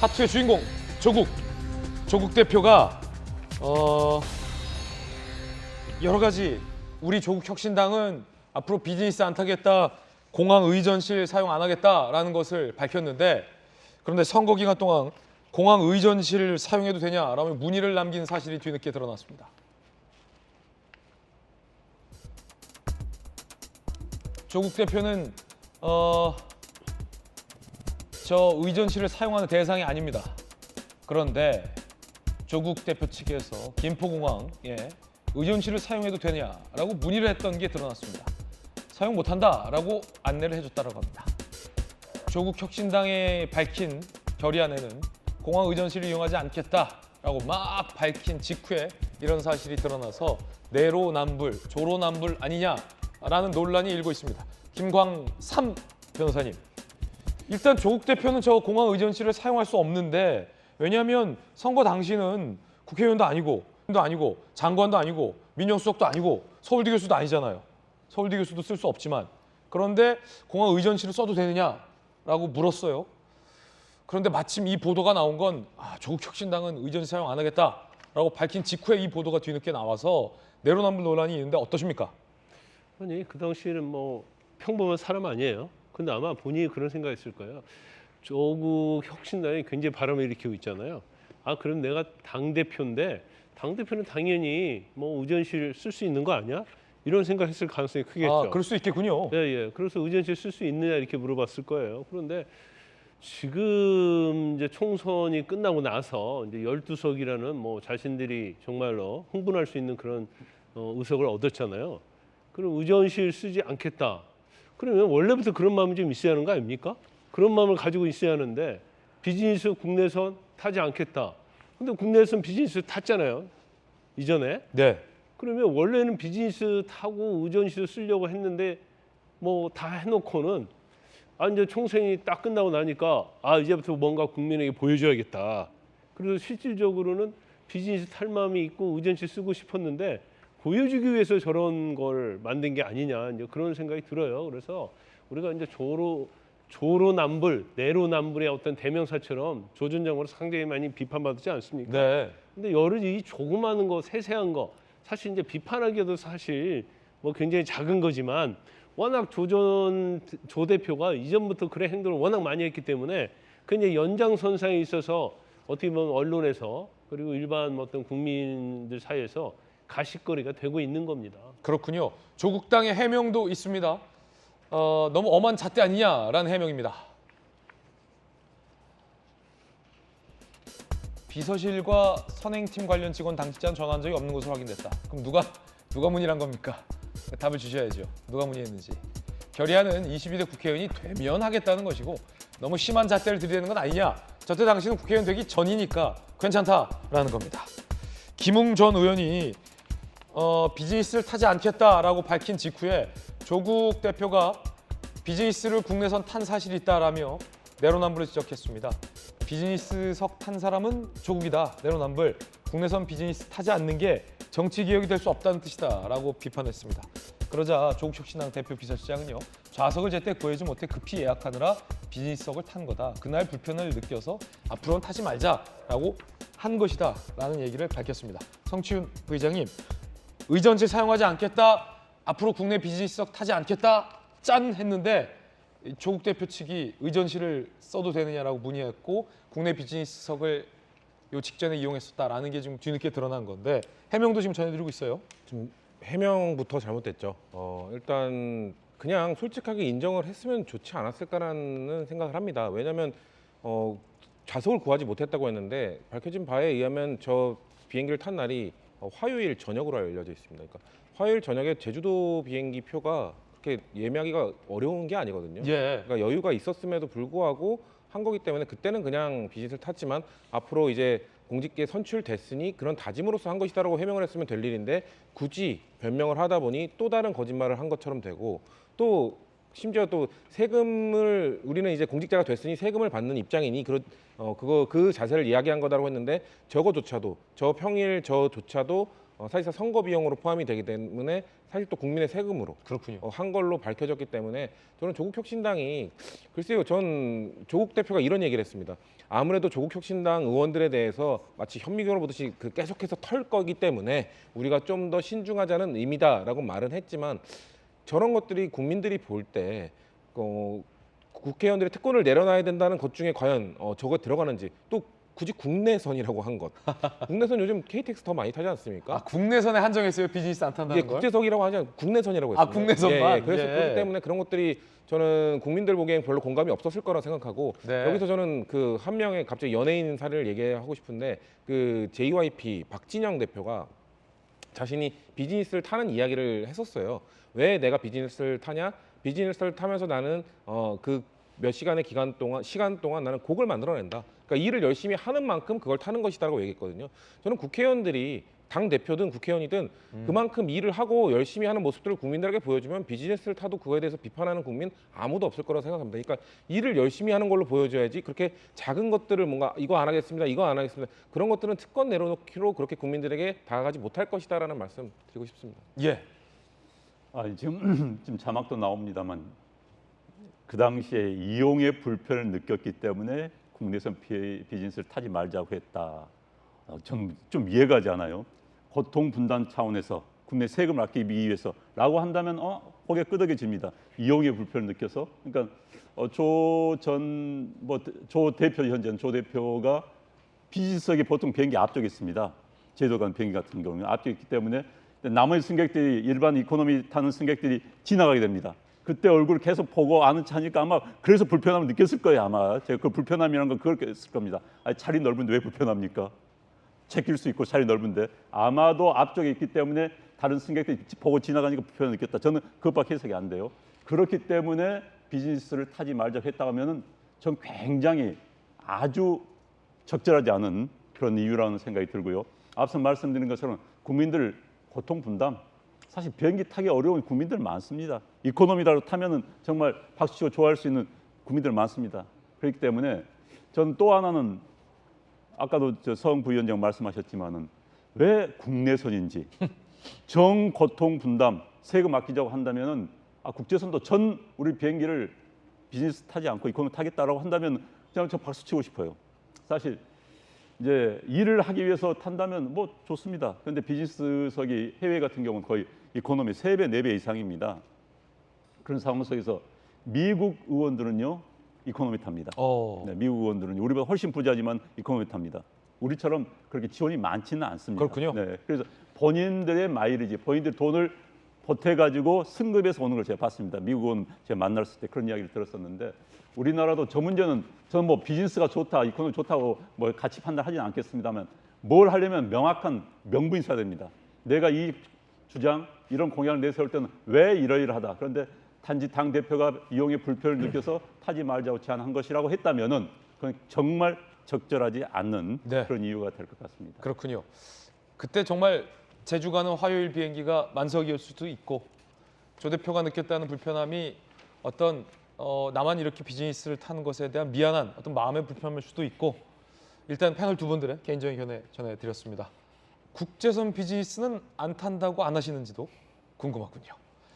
하투의 주인공 조국 조국 대표가 어 여러 가지 우리 조국 혁신당은 앞으로 비즈니스 안 타겠다 공항 의전실 사용 안 하겠다라는 것을 밝혔는데 그런데 선거 기간 동안 공항 의전실 사용해도 되냐라며 문의를 남긴 사실이 뒤늦게 드러났습니다. 조국 대표는 어, 저 의전실을 사용하는 대상이 아닙니다. 그런데 조국 대표 측에서 김포공항에 의전실을 사용해도 되냐라고 문의를 했던 게 드러났습니다. 사용 못한다라고 안내를 해줬다고 합니다. 조국 혁신당에 밝힌 결의안에는 공항 의전실을 이용하지 않겠다라고 막 밝힌 직후에 이런 사실이 드러나서 내로남불, 조로남불 아니냐라는 논란이 일고 있습니다. 김광삼 변호사님, 일단 조국 대표는 저 공항 의전실을 사용할 수 없는데 왜냐하면 선거 당시는 국회의원도 아니고 도 아니고 장관도 아니고 민정수석도 아니고 서울대 교수도 아니잖아요. 서울대 교수도 쓸 수 없지만 그런데 공항 의전실을 써도 되느냐라고 물었어요. 그런데 마침 이 보도가 나온 건 아, 조국 혁신당은 의전실 사용 안 하겠다라고 밝힌 직후에 이 보도가 뒤늦게 나와서 내로남불 논란이 있는데 어떠십니까? 아니 그 당시에는 뭐 평범한 사람 아니에요. 근데 아마 본인이 그런 생각했을 거예요. 조국 혁신당이 굉장히 바람을 일으키고 있잖아요. 아 그럼 내가 당 대표인데 당 대표는 당연히 뭐 의전실 쓸 수 있는 거 아니야? 이런 생각했을 가능성이 크겠죠. 아, 그럴 수 있겠군요. 예, 예. 그래서 의전실 쓸 수 있느냐 이렇게 물어봤을 거예요. 그런데 지금 이제 총선이 끝나고 나서 이제 12석이라는 뭐 자신들이 정말로 흥분할 수 있는 그런 어, 의석을 얻었잖아요. 그럼 의전실 쓰지 않겠다. 그러면 원래부터 그런 마음이 좀 있어야 하는 거 아닙니까? 그런 마음을 가지고 있어야 하는데 비즈니스 국내선 타지 않겠다. 근데 국내선 비즈니스 탔잖아요. 이전에. 네. 그러면 원래는 비즈니스 타고 의전실 쓰려고 했는데 뭐 다 해놓고는 아 이제 총선이 딱 끝나고 나니까 아 이제부터 뭔가 국민에게 보여줘야겠다. 그래서 실질적으로는 비즈니스 탈 마음이 있고 의전실 쓰고 싶었는데 보여주기 위해서 저런 걸 만든 게 아니냐 이제 그런 생각이 들어요. 그래서 우리가 이제 조로 조로남불, 내로남불의 어떤 대명사처럼 조준장으로 상당히 많이 비판받지 않습니까? 네. 근데 여러 이 조그마한 거, 세세한 거 사실 이제 비판하기에도 사실 뭐 굉장히 작은 거지만 워낙 조전 조 대표가 이전부터 그런 행동을 워낙 많이 했기 때문에 그 이제 연장선상에 있어서 어떻게 보면 언론에서 그리고 일반 어떤 국민들 사이에서 가십거리가 되고 있는 겁니다. 그렇군요. 조국 당의 해명도 있습니다. 어, 너무 엄한 잣대 아니냐라는 해명입니다. 비서실과 선행팀 관련 직원 당직자는 전화한 적이 없는 것으로 확인됐다. 그럼 누가 누가 문의한 겁니까? 답을 주셔야죠. 누가 문의했는지. 결의안은 22대 국회의원이 되면 하겠다는 것이고 너무 심한 잣대를 들이대는 건 아니냐. 저때 당시는 국회의원 되기 전이니까 괜찮다라는 겁니다. 김웅 전 의원이 어, 비즈니스를 타지 않겠다라고 밝힌 직후에 조국 대표가 비즈니스를 국내선 탄 사실이 있다라며 내로남불을 지적했습니다. 비즈니스석 탄 사람은 조국이다. 내로남불. 국내선 비즈니스 타지 않는 게 정치 기억이 될 수 없다는 뜻이다라고 비판했습니다. 그러자 조국 혁 신당 대표 비서실장은요. 좌석을 제때 구해지 못해 급히 예약하느라 비즈니스석을 탄 거다. 그날 불편을 느껴서 앞으로는 타지 말자라고 한 것이다라는 얘기를 밝혔습니다. 성치훈 부회장님, 의전실 사용하지 않겠다. 앞으로 국내 비즈니스석 타지 않겠다. 짠 했는데 이 조국 대표 측이 의전실을 써도 되느냐라고 문의했고 국내 비즈니스석을 요 직전에 이용했었다라는 게 지금 뒤늦게 드러난 건데 해명도 지금 전해드리고 있어요. 좀 해명부터 잘못됐죠. 어, 일단 그냥 솔직하게 인정을 했으면 좋지 않았을까라는 생각을 합니다. 왜냐하면 어, 좌석을 구하지 못했다고 했는데 밝혀진 바에 의하면 저 비행기를 탄 날이 어, 화요일 저녁으로 알려져 있습니다. 그러니까 화요일 저녁에 제주도 비행기 표가 그렇게 예매하기가 어려운 게 아니거든요. 예. 그러니까 여유가 있었음에도 불구하고 한 거기 때문에 그때는 그냥 비즈니스를 탔지만 앞으로 이제 공직기에 선출됐으니 그런 다짐으로서 한 것이다라고 해명을 했으면 될 일인데 굳이 변명을 하다 보니 또 다른 거짓말을 한 것처럼 되고 또 심지어 또 세금을 우리는 이제 공직자가 됐으니 세금을 받는 입장이니 그런 어 그거 그 자세를 이야기한 거다라고 했는데 저거조차도 저 평일 저조차도 어, 사실상 선거 비용으로 포함이 되기 때문에 사실 또 국민의 세금으로 그렇군요. 어, 한 걸로 밝혀졌기 때문에 저는 조국 혁신당이 글쎄요, 전 조국 대표가 이런 얘기를 했습니다. 아무래도 조국 혁신당 의원들에 대해서 마치 현미경을 보듯이 그 계속해서 털 거기 때문에 우리가 좀 더 신중하자는 의미다라고 말은 했지만 저런 것들이 국민들이 볼때 어, 국회의원들이 특권을 내려놔야 된다는 것 중에 과연 어, 저거 들어가는지 또 굳이 국내선이라고 한 것. 국내선 요즘 KTX 더 많이 타지 않습니까? 아 국내선에 한정했어요 비즈니스 안 이게 탄다는 걸? 국제석이라고 하지 않고 국내선이라고 아, 했습니다. 국내선만? 예, 예. 그래서 예. 그렇기 때문에 그런 것들이 저는 국민들 보기엔 별로 공감이 없었을 거라 생각하고 네. 여기서 저는 그 한 명의 갑자기 연예인 사례를 얘기하고 싶은데 그 JYP 박진영 대표가 자신이 비즈니스를 타는 이야기를 했었어요. 왜 내가 비즈니스를 타냐? 비즈니스를 타면서 나는 어 그 몇 시간의 기간 동안 시간 동안 나는 곡을 만들어낸다. 그러니까 일을 열심히 하는 만큼 그걸 타는 것이다라고 얘기했거든요. 저는 국회의원들이 당 대표든 국회의원이든 그만큼 일을 하고 열심히 하는 모습들을 국민들에게 보여주면 비즈니스를 타도 그거에 대해서 비판하는 국민 아무도 없을 거라고 생각합니다. 그러니까 일을 열심히 하는 걸로 보여줘야지 그렇게 작은 것들을 뭔가 이거 안 하겠습니다, 이거 안 하겠습니다 그런 것들은 특권 내려놓기로 그렇게 국민들에게 다가가지 못할 것이다라는 말씀 드리고 싶습니다. 예. 아, 지금 지금 자막도 나옵니다만 그 당시에 이용의 불편을 느꼈기 때문에 국내선 비, 비즈니스를 타지 말자고 했다. 어, 좀좀 이해가지 않아요. 고통 분담 차원에서 국내 세금을 아끼기 위해서라고 한다면 어 고개 끄덕여집니다. 이용의 불편을 느껴서 그러니까 어, 조전 뭐 조 대표 현재는 조 대표가 비즈석이 보통 비행기 앞쪽에 있습니다. 제도 간 비행기 같은 경우는 앞쪽에 있기 때문에 나머지 승객들이 일반 이코노미 타는 승객들이 지나가게 됩니다. 그때 얼굴 계속 보고 아는 차니까 아마 그래서 불편함을 느꼈을 거예요 아마 제가 그 불편함이라는 건 그걸 했을 겁니다. 아니, 차리 넓은데 왜 불편합니까? 제낄 수 있고 자리 넓은데 아마도 앞쪽에 있기 때문에 다른 승객들이 보고 지나가니까 불편을 느꼈다. 저는 그것밖에 해석이 안 돼요. 그렇기 때문에 비즈니스를 타지 말자고 했다 하면은 전 굉장히 아주 적절하지 않은 그런 이유라는 생각이 들고요. 앞서 말씀드린 것처럼 국민들 고통 분담 사실 비행기 타기 어려운 국민들 많습니다. 이코노미다로 타면은 정말 박수치고 좋아할 수 있는 국민들 많습니다. 그렇기 때문에 전또 하나는 아까도 저성 부위원장 말씀하셨지만은 왜 국내선인지 정 고통 분담 세금 아끼자고 한다면은 아, 국제선도 전 우리 비행기를 비즈니스 타지 않고 이코노미 타겠다라고 한다면 그냥 저 박수 치고 싶어요. 사실 이제 일을 하기 위해서 탄다면 뭐 좋습니다. 그런데 비즈니스석이 해외 같은 경우는 거의 이코노미 세 배 네 배 이상입니다. 그런 상황 속에서 미국 의원들은요 이코노미 탑니다. 어. 네, 미국 의원들은 우리보다 훨씬 부자지만 이코노미 탑니다. 우리처럼 그렇게 지원이 많지는 않습니다. 그렇군요. 네, 그래서 본인들의 마일리지, 본인들 돈을 보태가지고 승급해서 오는 걸 제가 봤습니다. 미국 은 제가 만났을 때 그런 이야기를 들었었는데 우리나라도 저 문제는 저는 뭐 비즈니스가 좋다, 이코노미 좋다고 뭐 같이 판단하지는 않겠습니다만 뭘 하려면 명확한 명분이 있어야 됩니다. 내가 이 주장 이런 공약을 내세울 때는 왜 이러이러하다. 그런데 단지 당 대표가 이용의 불편을 느껴서 타지 말자고 제안한 것이라고 했다면은 그건 정말 적절하지 않는 네. 그런 이유가 될 것 같습니다. 그렇군요. 그때 정말 제주 가는 화요일 비행기가 만석이었을 수도 있고 조 대표가 느꼈다는 불편함이 어떤 어, 나만 이렇게 비즈니스를 타는 것에 대한 미안한 어떤 마음의 불편함일 수도 있고 일단 패널 두 분들의 개인적인 견해 전해드렸습니다. 국제선 비즈니스는 안 탄다고 안 하시는지도 궁금하군요.